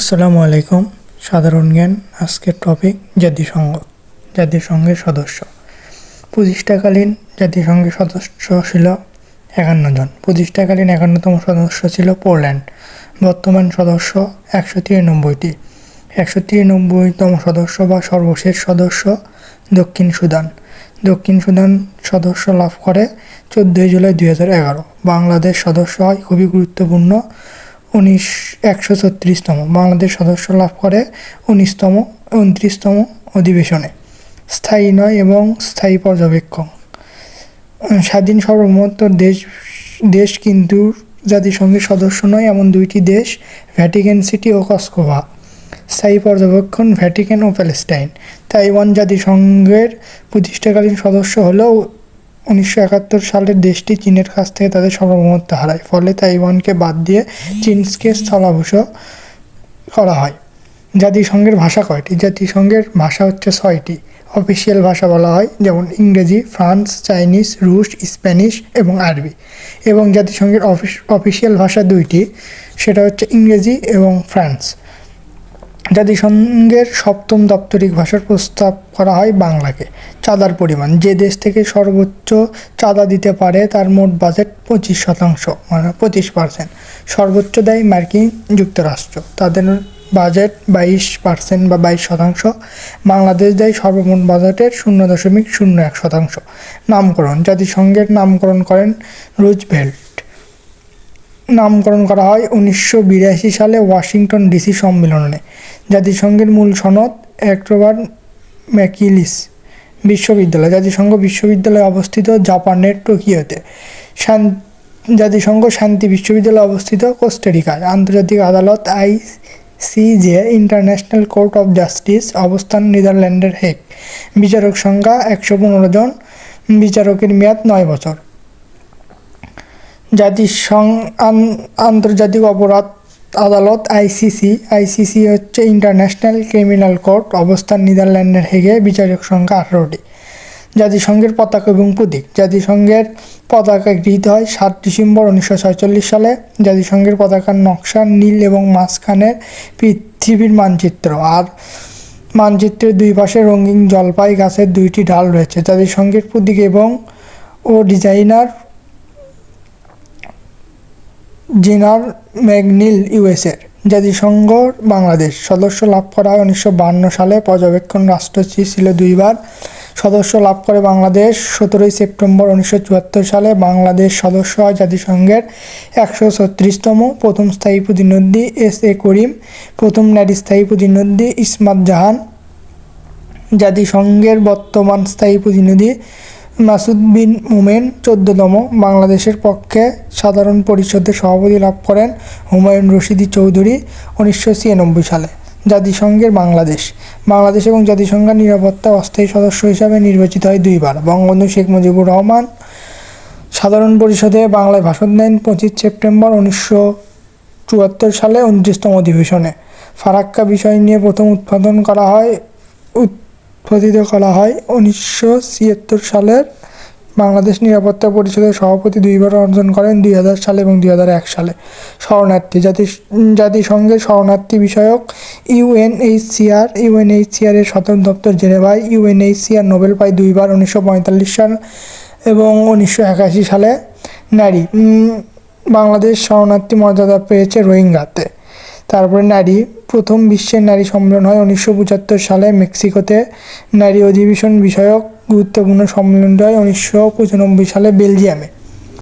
আসসালামু আলাইকুম। সাধারণ জ্ঞান, আজকের টপিক জাতিসংঘ, জাতিসংঘের সদস্য। প্রতিষ্ঠাকালীন জাতিসংঘের সদস্য ছিল একান্ন জন। প্রতিষ্ঠাকালীন একান্নতম সদস্য ছিল পোল্যান্ড। বর্তমান সদস্য একশো তিরানব্বইটি। একশো তিরানব্বইতম সদস্য বা সর্বশেষ সদস্য দক্ষিণ সুদান। দক্ষিণ সুদান সদস্য লাভ করে চোদ্দোই জুলাই দুই হাজার এগারো। বাংলাদেশ সদস্য হয় খুবই গুরুত্বপূর্ণ উনিশ, একশো ছত্রিশতম। বাংলাদেশ সদস্য লাভ করে উনিশতম, উনত্রিশতম অধিবেশনে। স্থায়ী নয় এবং স্থায়ী পর্যবেক্ষণ স্বাধীন সার্বভৌমত্ব দেশ দেশ কিন্তু জাতিসংঘের সদস্য নয়, এমন দুইটি দেশ, ভ্যাটিকান সিটি ও কসকোভা। স্থায়ী পর্যবেক্ষণ ভ্যাটিকান ও প্যালেস্টাইন। তাইওয়ান জাতিসংঘের প্রতিষ্ঠাকালীন সদস্য হলেও উনিশশো একাত্তর সালের দেশটি চীনের কাছ থেকে তাদের সার্বভৌমত্ব হারায়। ফলে তাইওয়ানকে বাদ দিয়ে চীনকে স্থলাভূষ করা হয়। জাতিসংঘের ভাষা কয়টি? জাতিসংঘের ভাষা হচ্ছে ছয়টি। অফিসিয়াল ভাষা বলা হয় যেমন ইংরেজি, ফ্রান্স, চাইনিজ, রুশ, স্প্যানিশ এবং আরবি। এবং জাতিসংঘের অফিস অফিসিয়াল ভাষা দুইটি, সেটা হচ্ছে ইংরেজি এবং ফ্রান্স। জাতিসংঘের সপ্তম দাপ্তরিক ভাষার প্রস্তাব করা হয় বাংলাকে। চাঁদার পরিমাণ। যে দেশ থেকে সর্বোচ্চ চাঁদা দিতে পারে, তার মোট বাজেট পঁচিশ শতাংশ মানে পঁচিশ পার্সেন্ট। সর্বোচ্চ দেয় মার্কিন যুক্তরাষ্ট্র। তাদের বাজেট বাইশ পার্সেন্ট বা বাইশ শতাংশ। বাংলাদেশ দেয় সর্বমোট বাজেটের শূন্য দশমিক শূন্য এক শতাংশ। নামকরণ। জাতিসংঘের নামকরণ করেন রুজভেল্ট। নামকরণ করা হয় উনিশশো বিরাশি সালে ওয়াশিংটন ডিসি সম্মেলনে। জাতিসংঘের মূল সনদ অক্টোবর ম্যাকিলিস বিশ্ববিদ্যালয়। জাতিসংঘ বিশ্ববিদ্যালয় অবস্থিত জাপানের টোকিওতে। শান, জাতিসংঘ শান্তি বিশ্ববিদ্যালয় অবস্থিত কোস্টারিকায় আন্তর্জাতিক আদালত আই সিজে ইন্টারন্যাশনাল কোর্ট অফ জাস্টিস, অবস্থান নেদারল্যান্ডের হেগ। বিচারক সংখ্যা একশো পনেরো জন। বিচারকের মেয়াদ নয় বছর। জাতিসংঘ আন- আন্তর্জাতিক অপরাধ আদালত আইসিসি আইসিসি হচ্ছে ইন্টারন্যাশনাল ক্রিমিনাল কোর্ট অবস্থান নেদারল্যান্ডের হেগে, বিচারক সংখ্যা আঠারোটি। জাতিসংঘের পতাকা এবং প্রতীক। জাতিসংঘের পতাকা গৃহীত হয় সাত ডিসেম্বর উনিশশো ছয়চল্লিশ সালে। জাতিসংঘের পতাকার নকশা নীল এবং মাঝখানের পৃথিবীর মানচিত্র। আর মানচিত্রের দুই পাশে রঙিন জলপাই গাছের দুইটি ডাল রয়েছে। জাতিসংঘের প্রতীক এবং ও ডিজাইনার জেনার ম্যাগনিল ইউএসের জাতিসংঘ বাংলাদেশ। সদস্য লাভ করা উনিশশো সালে। পর্যবেক্ষণ রাষ্ট্র ছিল দুইবার। সদস্য লাভ করে বাংলাদেশ। সতেরোই সেপ্টেম্বর উনিশশো চুয়াত্তর সালে বাংলাদেশ সদস্য হয় জাতিসংঘের একশো ছত্রিশতম প্রথম স্থায়ী প্রতিনিধি এস এ করিম, প্রথম নারী স্থায়ী প্রতিনিধি ইসমাত জাহান। জাতিসংঘের বর্তমান স্থায়ী প্রতিনিধি মাসুদ বিন মোমেন চোদ্দতম বাংলাদেশের পক্ষে সাধারণ পরিষদের সভাপতি লাভ করেন হুমায়ুন রশিদি চৌধুরী উনিশশো ছিয়ানব্বই সালে। জাতিসংঘের বাংলাদেশ। বাংলাদেশ এবং জাতিসংঘের নিরাপত্তা অস্থায়ী সদস্য হিসাবে নির্বাচিত হয় দুইবার। বঙ্গবন্ধু শেখ মুজিবুর রহমান সাধারণ পরিষদে বাংলায় ভাষণ দেন পঁচিশ সেপ্টেম্বর উনিশশো চুয়াত্তর সালে উনত্রিশতম অধিবেশনে। ফারাক্কা বিষয় নিয়ে প্রথম উৎপাদন করা হয় উৎপাদিত করা হয়। উনিশশো ছিয়াত্তর সালের বাংলাদেশ নিরাপত্তা পরিষদের সভাপতি দুইবার অর্জন করেন দুই হাজার সালে এবং দুই এক সালে। শরণার্থী জাতি, জাতিসংঘের শরণার্থী বিষয়ক ইউএনএইচসিআর ইউএনএইচসিআর এর সদর দপ্তর জেনেভায় ইউএনএইচসিআর নোবেল পায় দুইবার উনিশশো পঁয়তাল্লিশ সাল এবং উনিশশো একাশি সালে নারী। বাংলাদেশ শরণার্থী মর্যাদা পেয়েছে রোহিঙ্গাতে। তারপরে নারী প্রথম বিশ্বের নারী সম্মেলন হয় উনিশশো পঁচাত্তর সালে মেক্সিকোতে। নারী অধিবেশন বিষয়ক গুরুত্বপূর্ণ সম্মেলনটি হয় উনিশশো পঁচানব্বই সালে বেলজিয়ামে।